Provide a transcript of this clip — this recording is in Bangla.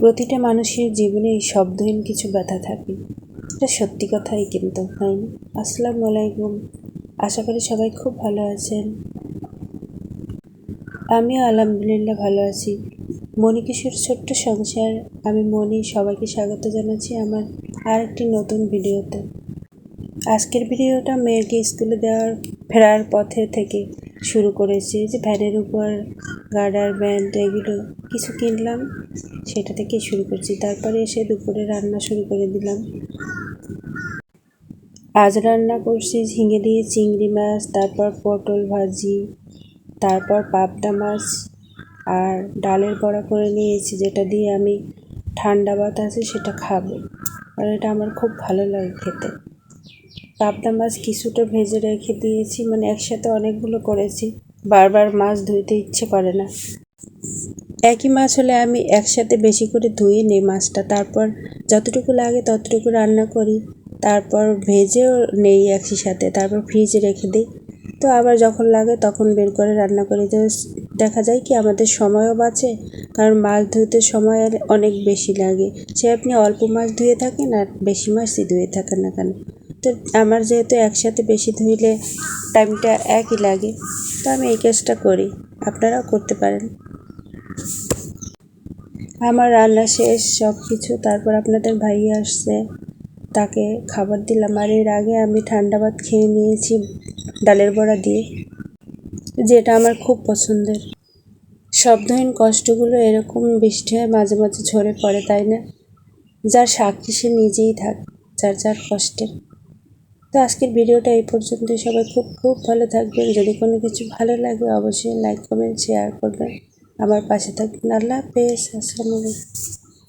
প্রতিটা মানুষের জীবনে এই শব্দহীন কিছু ব্যথা থাকে। এটা সত্যি কথাই কিন্তু, তাই আসসালামু আলাইকুম। আশা করি সবাই খুব ভালো আছেন। আমিও আলহামদুলিল্লাহ ভালো আছি। মণিকিশোর ছোট্ট সংসার, আমি মণি সবাইকে স্বাগত জানাচ্ছি আমার আরেকটি নতুন ভিডিওতে। আজকের ভিডিওটা মেয়েকে স্কুলে দেওয়ার, ফেরার পথে থেকে শুরু করেছি। যে ভ্যানের উপর গার্ডার, ব্যান্ড এগুলো কিছু কিনলাম, সেটা থেকে শুরু করছি। তারপরে এসে দুপুরে রান্না শুরু করে দিলাম। আজ রান্না করছি ঝিঙে দিয়ে চিংড়ি মাছ, তারপর পটল ভাজি, তারপর পাবদা মাছ আর ডালের বড়া করে নিয়েছি, যেটা দিয়ে আমি ঠান্ডা ভাত আছে সেটা খাব। আর এটা আমার খুব ভালো লাগে খেতে। পাবদা মাছ কিছুটা ভেজে রেখে দিয়েছি মানে একসাথে অনেকগুলো করেছি। বারবার মাছ ধুইতে ইচ্ছে করে না। একই মাছ হলে আমি একসাথে বেশি করে ধুয়ে নিই মাছটা। তারপর যতটুকু লাগে ততটুকু রান্না করি। তারপর ভেজেও নেই একই সাথে তারপর ফ্রিজে রেখে দিই। তো আবার যখন লাগে তখন বের করে রান্না করি। তো দেখা যায় কি আমাদের সময়ও বাঁচে, কারণ মাছ ধুতে সময় অনেক বেশি লাগে। সে আপনি অল্প মাছ ধুয়ে থাকেন আর বেশি মাছই ধুয়ে থাকেন না কেন? তো আমার যেহেতু একসাথে বেশি ধুইলে টাইমটা একই লাগে। তো আমি এই কাজটা করি। আপনারাও করতে পারেন। আমার রান্না শেষ সব কিছু তারপর আপনাদের ভাই আসছে। তাকে খাবার দিলাম। আর এর আগে আমি ঠান্ডা ভাত খেয়ে নিয়েছি ডালের বড়া দিয়ে, যেটা আমার খুব পছন্দের। শব্দহীন কষ্টগুলো এরকম বৃষ্টি হয়, মাঝে মাঝে ঝরে পড়ে, তাই না? যার সাক্ষী সে নিজেই থাক, যার যার কষ্টের তো আজকের ভিডিওটা এই পর্যন্তই। সবাই খুব খুব ভালো থাকবেন। যদি কোনো কিছু ভালো লাগে, অবশ্যই লাইক কমেন্ট শেয়ার করবেন। আমার পাশে থাকবেন। আল্লাহ হাফেজ। আসসালামু আলাইকুম।